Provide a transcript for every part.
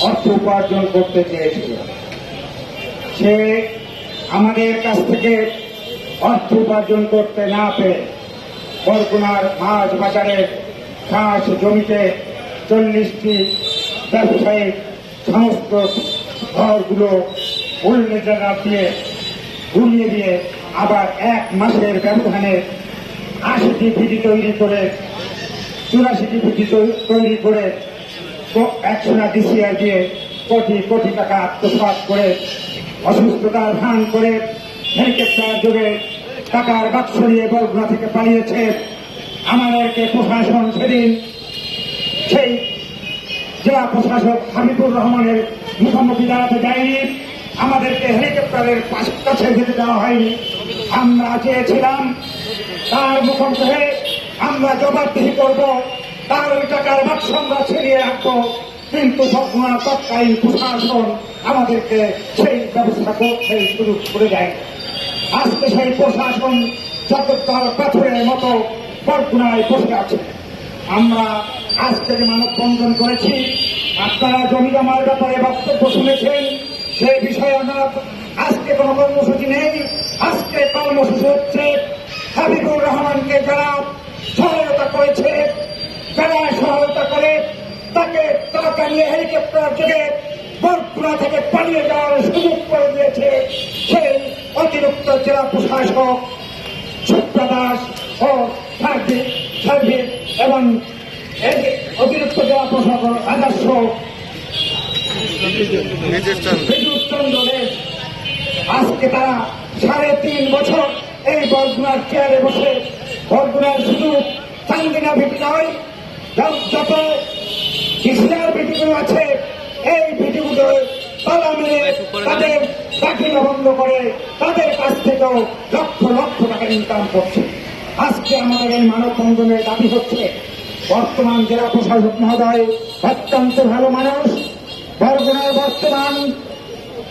অর্থ উপার্জন করতে চেয়েছিল। সে আমাদের কাছ থেকে অর্থ উপার্জন করতে না পেরে বরগুনার মাছ বাজারে চাষ জমিতে চল্লিশটি ব্যবসায়িক সমস্ত ঘরগুলো উল্লেখনা দিয়ে ঘুরিয়ে দিয়ে আবার এক মাসের ব্যবধানে আশিটি ভিডি তৈরি করে, চুরাশিটি তৈ- তৈরি করে একশো না ডিসিআর দিয়ে কোটি কোটি টাকা আত্মসাৎ করে, অসুস্থতার ভান করে হেলিকপ্টার যোগে টাকার বাক্স নিয়ে বরগুনা থেকে পালিয়েছে। আমাদেরকে প্রশাসন সেদিন সেই জেলা প্রশাসক হাবিবুর রহমানের মুখোমুখি দাঁড়াতে যায়নি আমাদেরকে হেলিকপ্টারের কাছে যেতে দেওয়া হয়নি। আমরা চেয়েছিলাম তার মুখোমুখি আমরা জবাবদিহি করব। তার ওই টাকার বাক্স আমরা ছিনিয়ে রাখব। কিন্তু বর্তমান তৎকালীন প্রশাসন আমাদেরকে সেই ব্যবস্থা করতে সুযোগ করে দেয়। আজকে সেই প্রশাসন চট্টগ্রাম পাথরের মতো বরগুনায় বসে আছে। আমরা আজকে যে মানববন্ধন করেছি, আপনারা জমি জমার ব্যাপারে বক্তব্য শুনেছেন। সেই বিষয়ে আমরা আজকে কোনো কর্মসূচি নেই। আজকে কর্মসূচি হচ্ছে হাবিবুর রহমানকে যারা সহায়তা করে তাকে নিয়ে হেলিকপ্টার যোগে বরপুরা থেকে পালিয়ে যাওয়ার সুযোগ করে দিয়েছে সেই অতিরিক্ত জেলা প্রশাসক সুপ্রা দাস ও সার্ভিস এবং অতিরিক্ত জেলা প্রশাসক আদর্শ আজকে তারা সাড়ে তিন বছর এই বরগুনার চেয়ারে বসে বরগুনার শুধু চান্দিনা ভিটি নয় যত- ভিটিগুলো আছে এই ভিটিগুলো তালা মেরে তাদের বন্ধ করে তাদের কাছ থেকেও লক্ষ লক্ষ টাকা ইনকাম করছে। আজকে আমাদের এই মানববন্ধনের দাবি হচ্ছে বর্তমান জেলা প্রশাসক মহোদয় অত্যন্ত ভালো মানুষ বরগুনার বর্তমান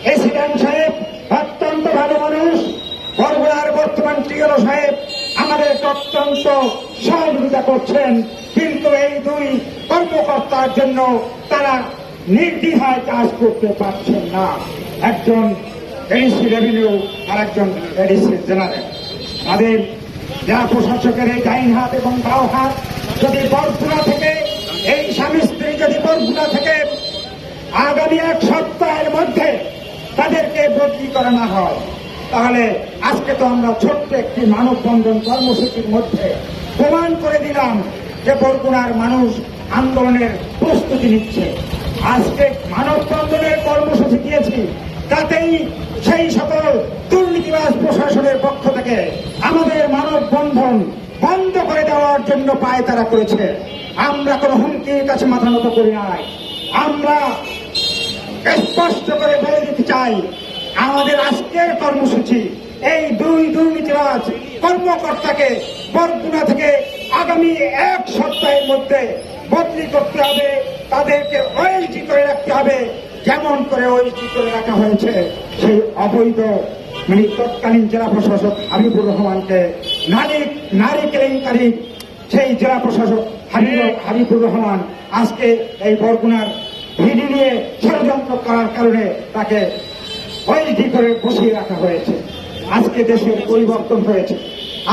প্রেসিডেন্ট সাহেব অত্যন্ত ভালো মানুষ বরগুনার বর্তমান টিগর সাহেব আমাদের অত্যন্ত সহযোগিতা করছেন কিন্তু দুই কর্মকর্তার জন্য তারা নির্দ্বিধায় কাজ করতে পারছেন না। একজন এডিসি রেভিনিউ আর একজন এডিসি জেনারেল। তাদের জেলা প্রশাসকের এই ডাইন হাত এবং বাও হাত যদি বরগুনা থেকে, এই স্বামী স্ত্রী যদি বরগুনা থেকে আগামী এক সপ্তাহের মধ্যে তাদেরকে বদলি করানো হয়, তাহলে আজকে তো আমরা ছোট্ট একটি মানববন্ধন কর্মসূচির মধ্যে প্রমাণ করে দিলাম যে বরগুনার মানুষ আন্দোলনের প্রস্তুতি নিচ্ছে, আজকে মানব মানববন্ধনের কর্মসূচি দিয়েছি, তাতেই সেই সকল দুর্নীতিবাজ প্রশাসনের পক্ষ থেকে আমাদের মানববন্ধন বন্ধ করে দেওয়ার জন্য পায় তারা করেছে আমরা কোনো হুমকির কাছে মাথা নত করি নাই। আমরা স্পষ্ট করে বলে দিতে চাই, আমাদের আজকের কর্মসূচি, এই দুই দুর্নীতিবাজ কর্মকর্তাকে বরগুনা থেকে আগামী এক সপ্তাহের মধ্যে বদলি করতে হবে, তাদেরকে ওয়েলটি করে রাখতে হবে, যেমন করে ওয়েলটি করে রাখা হয়েছে সেই অবৈধ মানে তৎকালীন জেলা প্রশাসক হাবিবুর রহমানকে। নারী নারী কেলেঙ্কারী, সেই জেলা প্রশাসক হাবিবুর হাবিবুর রহমান আজকে এই বরগুনার ভিডি নিয়ে ষড়যন্ত্র করার কারণে তাকে ওইটি করে বসিয়ে রাখা হয়েছে। আজকে দেশের পরিবর্তন হয়েছে।